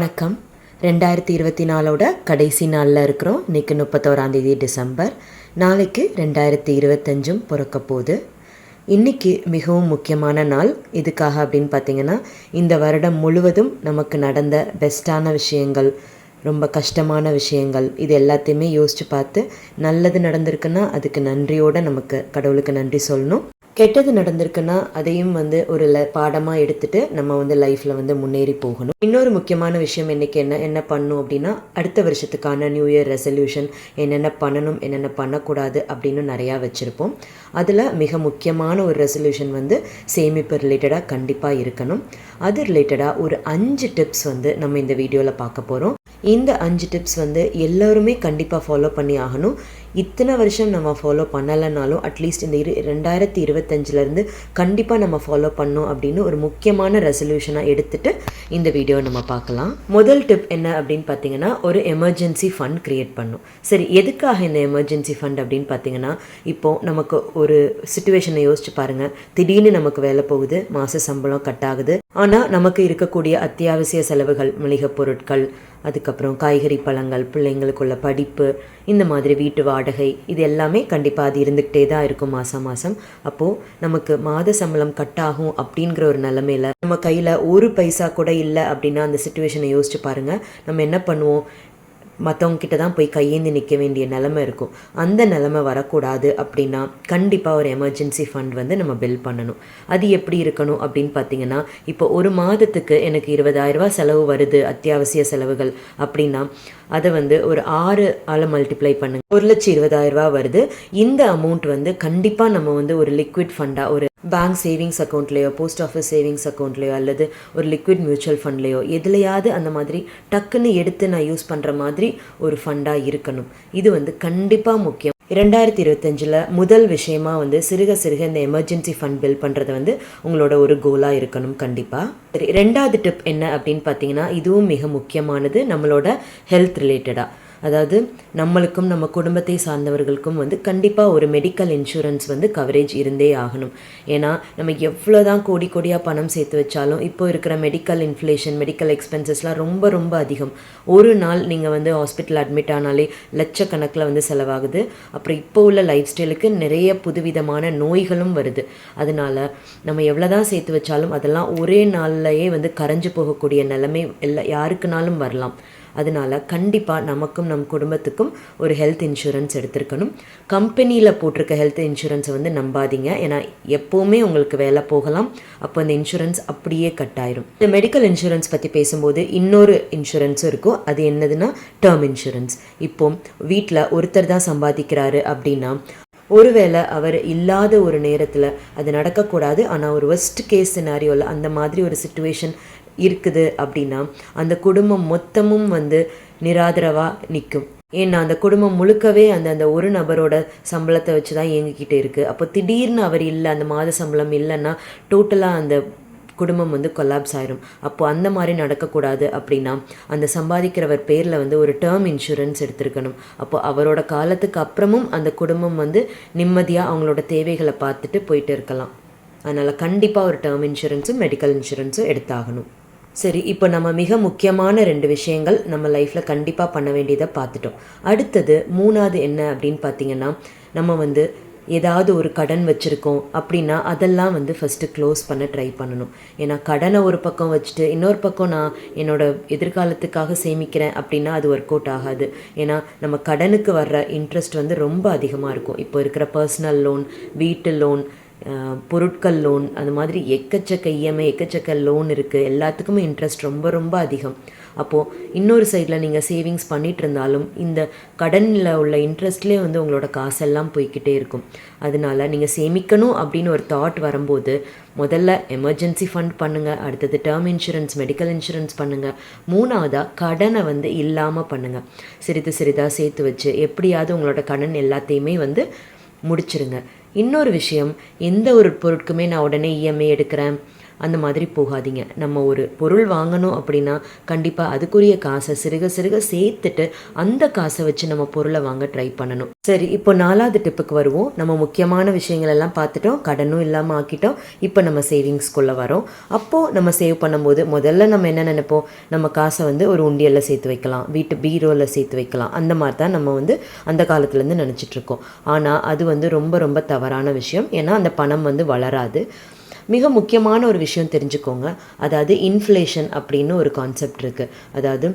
வணக்கம். ரெண்டாயிரத்தி இருபத்தி நாலோட கடைசி நாளில் இருக்கிறோம். இன்னைக்கு முப்பத்தோராந்தேதி டிசம்பர். நாளைக்கு ரெண்டாயிரத்தி இருபத்தஞ்சும் பிறக்க போகுது. இன்றைக்கி மிகவும் முக்கியமான நாள். இதுக்காக அப்படின்னு பார்த்தீங்கன்னா இந்த வருடம் முழுவதும் நமக்கு நடந்த பெஸ்ட்டான விஷயங்கள் ரொம்ப கஷ்டமான விஷயங்கள் இது எல்லாத்தையுமே யோசித்து பார்த்து நல்லது நடந்திருக்குன்னா அதுக்கு நன்றியோடு நமக்கு கடவுளுக்கு நன்றி சொல்லணும். கெட்டது நடந்திருக்குன்னா அதையும் வந்து ஒரு ல பாடமாக எடுத்துட்டு நம்ம வந்து லைஃப்பில் வந்து முன்னேறி போகணும். இன்னொரு முக்கியமான விஷயம் இன்னைக்கு என்ன என்ன பண்ணும் அப்படின்னா அடுத்த வருஷத்துக்கான நியூ இயர் ரெசல்யூஷன் என்னென்ன பண்ணணும் என்னென்ன பண்ணக்கூடாது அப்படின்னு நிறையா வச்சுருப்போம். அதில் மிக முக்கியமான ஒரு ரெசல்யூஷன் வந்து சேமிப்பு ரிலேட்டடாக கண்டிப்பாக இருக்கணும். அது ரிலேட்டடாக ஒரு அஞ்சு டிப்ஸ் வந்து நம்ம இந்த வீடியோவில் பார்க்க போகிறோம் இந்த அஞ்சு டிப்ஸ் வந்து எல்லோருமே கண்டிப்பாக ஃபாலோ பண்ணி ஆகணும். இத்தனை வருஷம் நம்ம ஃபாலோ பண்ணலைனாலும் அட்லீஸ்ட் இந்த இரு ரெண்டாயிரத்தி இருபத்தஞ்சிலேருந்து கண்டிப்பாக நம்ம ஃபாலோ பண்ணோம் அப்படின்னு ஒரு முக்கியமான ரெசல்யூஷனாக எடுத்துட்டு இந்த வீடியோவை நம்ம பார்க்கலாம். முதல் டிப் என்ன அப்படின்னு பார்த்தீங்கன்னா ஒரு எமர்ஜென்சி ஃபண்ட் க்ரியேட் பண்ணும். சரி எதுக்காக இந்த எமர்ஜென்சி ஃபண்ட் அப்படின்னு பார்த்தீங்கன்னா இப்போது நமக்கு ஒரு சுச்சுவேஷனை யோசிச்சு பாருங்கள் திடீர்னு நமக்கு வேலை போகுது மாத சம்பளம் கட் ஆகுது. ஆனால் நமக்கு இருக்கக்கூடிய அத்தியாவசிய செலவுகள் மளிகை பொருட்கள் அதுக்கப்புறம் காய்கறி பழங்கள் பிள்ளைங்களுக்குள்ள படிப்பு இந்த மாதிரி வீட்டு வாடகை இது எல்லாமே கண்டிப்பாக அது இருந்துக்கிட்டே தான் இருக்கும் மாதம் மாதம் அப்போது நமக்கு மாத சம்பளம் கட் ஆகும் அப்படிங்கிற ஒரு நிலமையில் நம்ம கையில் ஒரு பைசா கூட இல்லை அப்படின்னா அந்த சுச்சுவேஷனை யோசிச்சு பாருங்கள் நம்ம என்ன பண்ணுவோம்? மற்றவங்கிட்ட தான் போய் கையேந்தி நிற்க வேண்டிய நிலமை இருக்கும். அந்த நிலமை வரக்கூடாது அப்படின்னா கண்டிப்பாக ஒரு எமர்ஜென்சி ஃபண்ட் வந்து நம்ம பில் பண்ணணும். அது எப்படி இருக்கணும் அப்படின்னு பார்த்தீங்கன்னா இப்போ ஒரு மாதத்துக்கு எனக்கு இருபதாயிரரூபா செலவு வருது அத்தியாவசிய செலவுகள் அப்படின்னா அதை வந்து ஒரு ஆறு ஆளை மல்டிப்ளை பண்ணுங்க. ஒரு லட்சம் இருபதாயிரரூபா வருது. இந்த அமௌண்ட் வந்து கண்டிப்பாக நம்ம வந்து ஒரு லிக்விட் ஃபண்டாக ஒரு பேங்க் சேவிங்ஸ் அக்கௌண்ட்லேயோ போஸ்ட் ஆஃபீஸ் சேவிங்ஸ் அக்கௌண்ட்லேயோ அல்லது ஒரு லிக்விட் மியூச்சுவல் ஃபண்ட்லேயோ எதுலையாவது அந்த மாதிரி டக்குன்னு எடுத்து நான் யூஸ் பண்ணுற மாதிரி ஒரு ஃபண்டாக இருக்கணும். இது வந்து கண்டிப்பாக முக்கியம். ரெண்டாயிரத்தி இருபத்தஞ்சில் முதல் விஷயமா வந்து சிறுக சிறுக இந்த எமர்ஜென்சி ஃபண்ட் பில் பண்ணுறது வந்து உங்களோட ஒரு கோலாக இருக்கணும் கண்டிப்பாக சரி ரெண்டாவது டிப் என்ன அப்படின்னு பார்த்தீங்கன்னா இதுவும் மிக முக்கியமானது நம்மளோட ஹெல்த் ரிலேட்டடாக அதாவது நம்மளுக்கும் நம்ம குடும்பத்தை சார்ந்தவர்களுக்கும் வந்து கண்டிப்பாக ஒரு மெடிக்கல் இன்சூரன்ஸ் வந்து கவரேஜ் இருந்தே ஆகணும். ஏன்னா நம்ம எவ்வளோ தான் கோடி கோடியாக பணம் சேர்த்து வச்சாலும் இப்போ இருக்கிற மெடிக்கல் இன்ஃப்ளேஷன் மெடிக்கல் எக்ஸ்பென்சஸ்லாம் ரொம்ப ரொம்ப அதிகம். ஒரு நாள் நீங்கள் வந்து ஹாஸ்பிட்டல் அட்மிட் ஆனாலே லட்சக்கணக்கில் வந்து செலவாகுது. அப்புறம் இப்போ உள்ள லைஃப் ஸ்டைலுக்கு நிறைய புதுவிதமான நோய்களும் வருது. அதனால நம்ம எவ்வளோ தான் சேர்த்து வச்சாலும் அதெல்லாம் ஒரே நாள்லையே வந்து கரைஞ்சு போகக்கூடிய நிலைமை எல்லா யாருக்குனாலும் வரலாம். அதனால கண்டிப்பாக நமக்கும் நம் குடும்பத்துக்கும் ஒரு ஹெல்த் இன்சூரன்ஸ் எடுத்திருக்கணும். கம்பெனியில் போட்டிருக்க ஹெல்த் இன்சூரன்ஸை வந்து நம்பாதீங்க. ஏன்னா எப்போவுமே உங்களுக்கு வேலை போகலாம். அப்போ அந்த இன்சூரன்ஸ் அப்படியே கட் ஆயிரும். இந்த மெடிக்கல் இன்சூரன்ஸ் பற்றி பேசும்போது இன்னொரு இன்சூரன்ஸும் இருக்கும். அது என்னதுன்னா டேர்ம் இன்சூரன்ஸ் இப்போ வீட்டில் ஒருத்தர் தான் சம்பாதிக்கிறாரு அப்படின்னா ஒருவேளை அவர் இல்லாத ஒரு நேரத்தில் அது நடக்கக்கூடாது. ஆனால் ஒரு ஒஸ்ட் கேஸ் சினாரியோவில் அந்த மாதிரி ஒரு சுச்சுவேஷன் இருக்குது அப்படின்னா அந்த குடும்பம் மொத்தமும் வந்து நிராதரவாக நிற்கும் ஏன்னா அந்த குடும்பம் முழுக்கவே அந்த அந்த ஒரு நபரோட சம்பளத்தை வச்சு தான் இயங்கிக்கிட்டு இருக்குது அப்போ திடீர்னு அவர் இல்லை அந்த மாத சம்பளம் இல்லைன்னா டோட்டலாக அந்த குடும்பம் வந்து கொலாப்ஸ் ஆயிரும். அப்போ அந்த மாதிரி நடக்கக்கூடாது அப்படின்னா அந்த சம்பாதிக்கிறவர் பேரில் வந்து ஒரு டேர்ம் இன்சூரன்ஸ் எடுத்திருக்கணும். அப்போ அவரோட காலத்துக்கு அப்புறமும் அந்த குடும்பம் வந்து நிம்மதியாக அவங்களோட தேவைகளை பார்த்துட்டு போயிட்டு இருக்கலாம். அதனால் கண்டிப்பாக ஒரு டேர்ம் இன்சூரன்ஸும் மெடிக்கல் இன்சூரன்ஸும் எடுத்தாகணும். சரி இப்போ நம்ம மிக முக்கியமான ரெண்டு விஷயங்கள் நம்ம லைஃப்பில் கண்டிப்பாக பண்ண வேண்டியதை பார்த்துட்டோம். அடுத்தது மூணாவது என்ன அப்படின்னு பார்த்தீங்கன்னா நம்ம வந்து ஏதாவது ஒரு கடன் வச்சுருக்கோம் அப்படின்னா அதெல்லாம் வந்து ஃபஸ்ட்டு க்ளோஸ் பண்ண ட்ரை பண்ணணும். ஏன்னா கடனை ஒரு பக்கம் வச்சுட்டு இன்னொரு பக்கம் நான் என்னோடய எதிர்காலத்துக்காக சேமிக்கிறேன் அப்படின்னா அது ஒர்க் அவுட் ஆகாது. ஏன்னா நம்ம கடனுக்கு வர்ற இன்ட்ரெஸ்ட் வந்து ரொம்ப அதிகமாக இருக்கும். இப்போ இருக்கிற பர்சனல் லோன் வீட்டு லோன் பொருட்கள் லோன் அது மாதிரி எக்கச்சக்க இஎம்ஐ எக்கச்சக்க லோன் இருக்குது எல்லாத்துக்குமே இன்ட்ரெஸ்ட் ரொம்ப ரொம்ப அதிகம். அப்போது இன்னொரு சைடில் நீங்கள் சேவிங்ஸ் பண்ணிட்டு இருந்தாலும் இந்த கடனில் உள்ள இன்ட்ரெஸ்ட்லேயே வந்து உங்களோட காசெல்லாம் போய்கிட்டே இருக்கும். அதனால நீங்கள் சேமிக்கணும் அப்படின்னு ஒரு தாட் வரும்போது முதல்ல எமர்ஜென்சி ஃபண்ட் பண்ணுங்கள் அடுத்தது டேர்ம் இன்சூரன்ஸ் மெடிக்கல் இன்சூரன்ஸ் பண்ணுங்கள் மூணாவதாக கடனை வந்து இல்லாமல் பண்ணுங்கள் சிறிது சிறிதாக சேர்த்து வச்சு எப்படியாவது உங்களோட கடன் எல்லாத்தையுமே வந்து முடிச்சிருங்க. இன்னொரு விஷயம் எந்த ஒரு பொருட்குமே நான் உடனே இஎம்ஐ எடுக்கிறேன். அந்த மாதிரி போகாதீங்க. நம்ம ஒரு பொருள் வாங்கணும் அப்படின்னா கண்டிப்பாக அதுக்குரிய காசை சிறுக சிறுக சேர்த்துட்டு அந்த காசை வச்சு நம்ம பொருளை வாங்க ட்ரை பண்ணணும். சரி இப்போ நாலாவது டிப்புக்கு வருவோம். நம்ம முக்கியமான விஷயங்கள் எல்லாம் பார்த்துட்டோம். கடனும் இல்லாமல் ஆக்கிட்டோம். இப்போ நம்ம சேவிங்ஸ்குள்ளே வரோம். அப்போது நம்ம சேவ் பண்ணும்போது முதல்ல நம்ம என்ன நினைப்போம்? நம்ம காசை வந்து ஒரு உண்டியலில் சேர்த்து வைக்கலாம். வீட்டு பீரோவில் சேர்த்து வைக்கலாம். அந்த மாதிரி தான் நம்ம வந்து அந்த காலத்துலேருந்து நினச்சிட்ருக்கோம் ஆனால் அது வந்து ரொம்ப ரொம்ப தவறான விஷயம். ஏன்னா அந்த பணம் வந்து வளராது. மிக முக்கியமான ஒரு விஷயம் தெரிஞ்சுக்கோங்க. அதாவது இன்ஃப்ளேஷன் அப்படின்னு ஒரு கான்செப்ட் இருக்குது அதாவது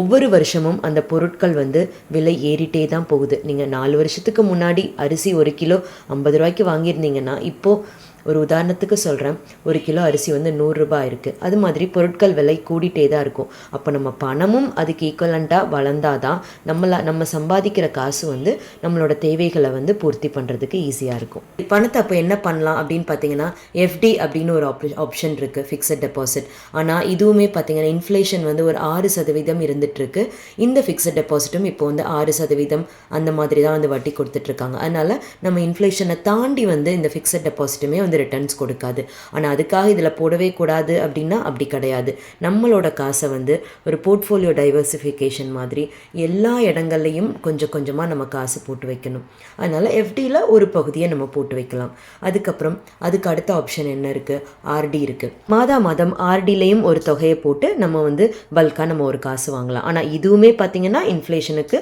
ஒவ்வொரு வருஷமும் அந்த பொருட்கள் வந்து விலை ஏறிட்டே தான் போகுது. நீங்கள் நாலு வருஷத்துக்கு முன்னாடி அரிசி ஒரு கிலோ ஐம்பது ரூபாய்க்கு வாங்கியிருந்தீங்கன்னா இப்போது ஒரு உதாரணத்துக்கு சொல்கிறேன் ஒரு கிலோ அரிசி வந்து நூறுரூபா இருக்குது அது மாதிரி பொருட்கள் விலை கூடிட்டே தான் இருக்கும். அப்போ நம்ம பணமும் அதுக்கு ஈக்குவலண்ட்டாக வளர்ந்தாதான் நம்மளை நம்ம சம்பாதிக்கிற காசு வந்து நம்மளோட தேவைகளை வந்து பூர்த்தி பண்ணுறதுக்கு ஈஸியாக இருக்கும். பணத்தை அப்போ என்ன பண்ணலாம் அப்படின்னு பார்த்தீங்கன்னா எஃப்டி அப்படின்னு ஒரு ஆப் ஆப்ஷன் இருக்குது ஃபிக்ஸட் டெபாசிட் ஆனால் இதுவுமே பார்த்தீங்கன்னா இன்ஃப்ளேஷன் வந்து ஒரு ஆறு சதவீதம் இருந்துகிட்ருக்கு இந்த ஃபிக்ஸட் டெபாசிட்டும் இப்போ வந்து ஆறு சதவீதம் அந்த மாதிரி தான் வந்து வட்டி கொடுத்துட்ருக்காங்க அதனால் நம்ம இன்ஃப்ளேஷனை தாண்டி வந்து இந்த ஃபிக்ஸட் டெபாசிட்டுமே வந்து ரிட்டர்ன்ஸ் கொடுக்காது. ஆனால் அதுக்காக இதில் போடவே கூடாது அப்படின்னா அப்படி கிடையாது. நம்மளோட காசை வந்து ஒரு போர்ட்ஃபோலியோ டைவர்சிஃபிகேஷன் மாதிரி எல்லா இடங்கள்லையும் கொஞ்சம் கொஞ்சமாக நம்ம காசு போட்டு வைக்கணும். அதனால் எஃப்டியில் ஒரு பகுதியை நம்ம போட்டு வைக்கலாம். அதுக்கப்புறம் அதுக்கு அடுத்த ஆப்ஷன் என்ன இருக்குது ஆர்டி இருக்குது மாதா மாதம் ஆர்டிலையும் ஒரு தொகையை போட்டு நம்ம வந்து பல்காக நம்ம ஒரு காசு வாங்கலாம். ஆனால் இதுவுமே பார்த்திங்கன்னா இன்ஃப்ளேஷனுக்கு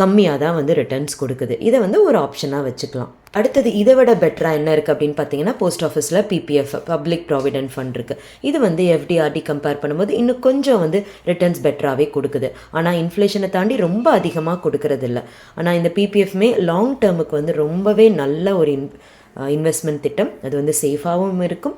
கம்மியாக தான் வந்து ரிட்டர்ன்ஸ் கொடுக்குது. இதை வந்து ஒரு ஆப்ஷனாக வச்சுக்கலாம். அடுத்தது இதை விட பெட்டராக என்ன இருக்குது அப்படின்னு பார்த்தீங்கன்னா போஸ்ட் ஆஃபீஸில் பிபிஎஃப் பப்ளிக் ப்ராவிடென்ட் ஃபண்ட் இருக்குது இது வந்து எஃப்டிஆர்டி கம்பேர் பண்ணும்போது இன்னும் கொஞ்சம் வந்து ரிட்டர்ன்ஸ் பெட்டராகவே கொடுக்குது. ஆனால் இன்ஃப்ளேஷனை தாண்டி ரொம்ப அதிகமாக கொடுக்கறதில்ல. ஆனால் இந்த பிபிஎஃப்மே லாங் டேர்முக்கு வந்து ரொம்பவே நல்ல ஒரு இன் இன்வெஸ்ட்மெண்ட் திட்டம். அது வந்து சேஃபாகவும் இருக்கும்.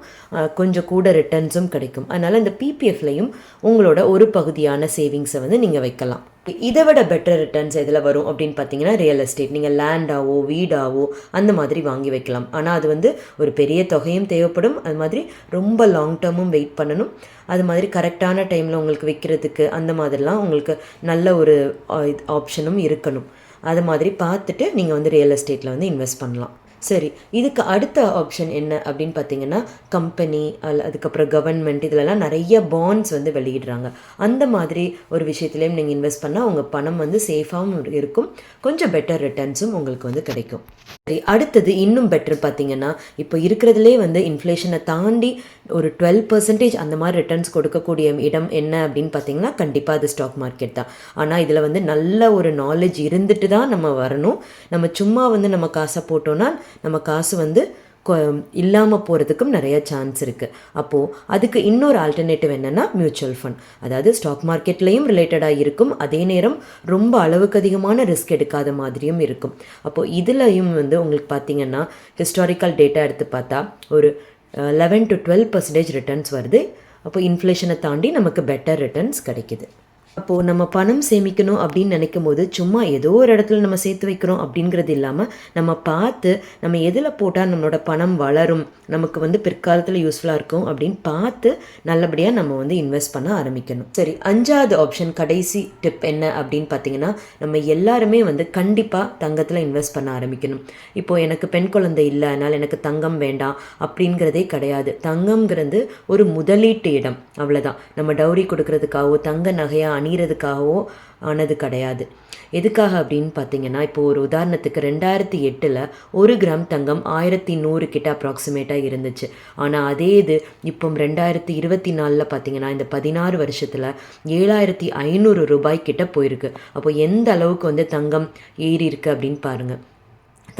கொஞ்சம் கூட ரிட்டர்ன்ஸும் கிடைக்கும். அதனால் இந்த பிபிஎஃப்லையும் உங்களோட ஒரு பகுதியான சேவிங்ஸை வந்து நீங்கள் வைக்கலாம். இதை விட பெட்டர் ரிட்டர்ன்ஸ் எதில் வரும் அப்படின்னு பார்த்தீங்கன்னா ரியல் எஸ்டேட் நீங்கள் லேண்டாவோ வீடாவோ அந்த மாதிரி வாங்கி வைக்கலாம். ஆனால் அது வந்து ஒரு பெரிய தொகையும் தேவைப்படும். அது மாதிரி ரொம்ப லாங் டேர்மும் வெயிட் பண்ணணும். அது மாதிரி கரெக்டான டைமில் உங்களுக்கு விற்கிறதுக்கு அந்த மாதிரிலாம் உங்களுக்கு நல்ல ஒரு ஆப்ஷனும் இருக்கணும். அது மாதிரி பார்த்துட்டு நீங்கள் வந்து ரியல் எஸ்டேட்டில் வந்து இன்வெஸ்ட் பண்ணலாம். சரி இதுக்கு அடுத்த ஆப்ஷன் என்ன அப்படின்னு பார்த்தீங்கன்னா கம்பெனி அல்ல அதுக்கப்புறம் கவர்மெண்ட் இதிலலாம் நிறைய பாண்ட்ஸ் வந்து வெளியிடுறாங்க. அந்த மாதிரி ஒரு விஷயத்துலேயும் நீங்கள் இன்வெஸ்ட் பண்ணால் உங்கள் பணம் வந்து சேஃபாகவும் இருக்கும். கொஞ்சம் பெட்டர் ரிட்டர்ன்ஸும் உங்களுக்கு வந்து கிடைக்கும். சரி அடுத்தது இன்னும் பெட்டர் பார்த்தீங்கன்னா இப்போ இருக்கிறதுலே வந்து இன்ஃப்ளேஷனை தாண்டி ஒரு டுவெல் பர்சன்டேஜ் அந்த மாதிரி ரிட்டர்ன்ஸ் கொடுக்கக்கூடிய இடம் என்ன அப்படின்னு பார்த்தீங்கன்னா கண்டிப்பாக அது ஸ்டாக் மார்க்கெட் தான். ஆனால் இதில் வந்து நல்ல ஒரு நாலேஜ் இருந்துட்டு தான் நம்ம வரணும். நம்ம சும்மா வந்து நம்ம காசை போட்டோன்னா நம்ம காசு வந்து இல்லாமல் போகிறதுக்கும் நிறைய சான்ஸ் இருக்குது அப்போது அதுக்கு இன்னொரு ஆல்டர்னேட்டிவ் என்னென்னா மியூச்சுவல் ஃபண்ட் அதாவது ஸ்டாக் மார்க்கெட்லேயும் ரிலேட்டடாக இருக்கும் அதே நேரம் ரொம்ப அளவுக்கு அதிகமான ரிஸ்க் எடுக்காத மாதிரியும் இருக்கும். அப்போது இதுலையும் வந்து உங்களுக்கு பார்த்தீங்கன்னா ஹிஸ்டாரிக்கல் டேட்டா எடுத்து பார்த்தா ஒரு eleven to twelve percentage returns வருது. அப்போ இன்ஃப்ளேஷனை தாண்டி நமக்கு பெட்டர் ரிட்டர்ன்ஸ் கிடைக்கிது. அப்போது நம்ம பணம் சேமிக்கணும் அப்படின்னு நினைக்கும் போது சும்மா ஏதோ ஒரு இடத்துல நம்ம சேர்த்து வைக்கிறோம் அப்படிங்கிறது இல்லாமல் நம்ம பார்த்து நம்ம எதில் போட்டால் நம்மளோட பணம் வளரும் நமக்கு வந்து பிற்காலத்தில் யூஸ்ஃபுல்லாக இருக்கும் அப்படின்னு பார்த்து நல்லபடியாக நம்ம வந்து இன்வெஸ்ட் பண்ண ஆரம்பிக்கணும். சரி அஞ்சாவது ஆப்ஷன் கடைசி டிப் என்ன அப்படின்னு பார்த்தீங்கன்னா நம்ம எல்லாருமே வந்து கண்டிப்பாக தங்கத்தில் இன்வெஸ்ட் பண்ண ஆரம்பிக்கணும். இப்போது எனக்கு பெண் குழந்தை இல்லை அதனால் எனக்கு தங்கம் வேண்டாம் அப்படிங்கிறதே கிடையாது. தங்கம்ங்கிறது ஒரு முதலீட்டு இடம் அவ்வளோதான் நம்ம டவுரி கொடுக்கறதுக்காகவோ தங்க நகையாக அணிகிறதுக்காகவோ ஆனது கிடையாது. எதுக்காக அப்படின்னு பார்த்தீங்கன்னா இப்போ ஒரு உதாரணத்துக்கு ரெண்டாயிரத்தி எட்டில் ஒரு கிராம் தங்கம் ஆயிரத்தி நூறு கிட்ட அப்ராக்சிமேட்டாக இருந்துச்சு. ஆனால் அதே இது இப்போ ரெண்டாயிரத்தி இருபத்தி நாலில் பார்த்தீங்கன்னா இந்த பதினாறு வருஷத்தில் ஏழாயிரத்தி ஐநூறு ரூபாய் கிட்ட போயிருக்கு. அப்போ எந்த அளவுக்கு வந்து தங்கம் ஏறி இருக்கு அப்படின்னு பாருங்கள்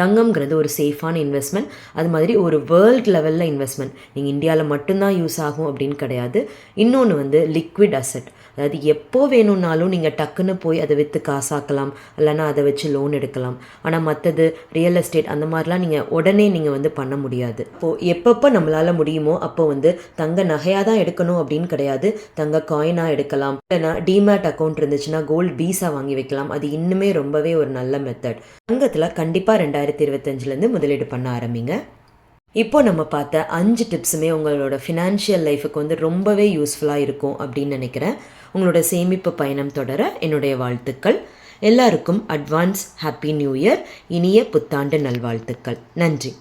தங்கம்ங்கிறது ஒரு சேஃபான இன்வெஸ்ட்மெண்ட் அது மாதிரி ஒரு வேர்ல்ட் லெவலில் இன்வெஸ்ட்மெண்ட் நீங்கள் இந்தியாவில் மட்டும்தான் யூஸ் ஆகும் அப்படின்னு கிடையாது. இன்னொன்று வந்து லிக்விட் அசட் அதாவது எப்போ வேணும்னாலும் நீங்கள் டக்குன்னு போய் அதை விற்று காசாக்கலாம் இல்லைனா அதை வச்சு லோன் எடுக்கலாம். ஆனால் மற்றது ரியல் எஸ்டேட் அந்த மாதிரிலாம் நீங்கள் உடனே நீங்கள் வந்து பண்ண முடியாது. இப்போது எப்பப்போ நம்மளால் முடியுமோ அப்போ வந்து தங்க நகையாக தான் எடுக்கணும் அப்படின்னு கிடையாது. தங்க காயினாக எடுக்கலாம். இல்லைனா டிமேட் அக்கௌண்ட் இருந்துச்சுன்னா கோல்டு பீஸா வாங்கி வைக்கலாம். அது இன்னுமே ரொம்பவே ஒரு நல்ல மெத்தட் தங்கத்தில் கண்டிப்பாக ரெண்டாயிரத்தி இருபத்தஞ்சிலேருந்து முதலீடு பண்ண ஆரம்பிங்க. இப்போ நம்ம பார்த்த அஞ்சு டிப்ஸுமே உங்களோட ஃபினான்ஷியல் லைஃபுக்கு வந்து ரொம்பவே யூஸ்ஃபுல்லாக இருக்கும் அப்படின்னு நினைக்கிறேன். உங்களோட சேமிப்பு பயணம் தொடர என்னுடைய வாழ்த்துக்கள். எல்லாருக்கும் அட்வான்ஸ் ஹாப்பி நியூ இயர் இனிய புத்தாண்டு நல்வாழ்த்துக்கள். நன்றி.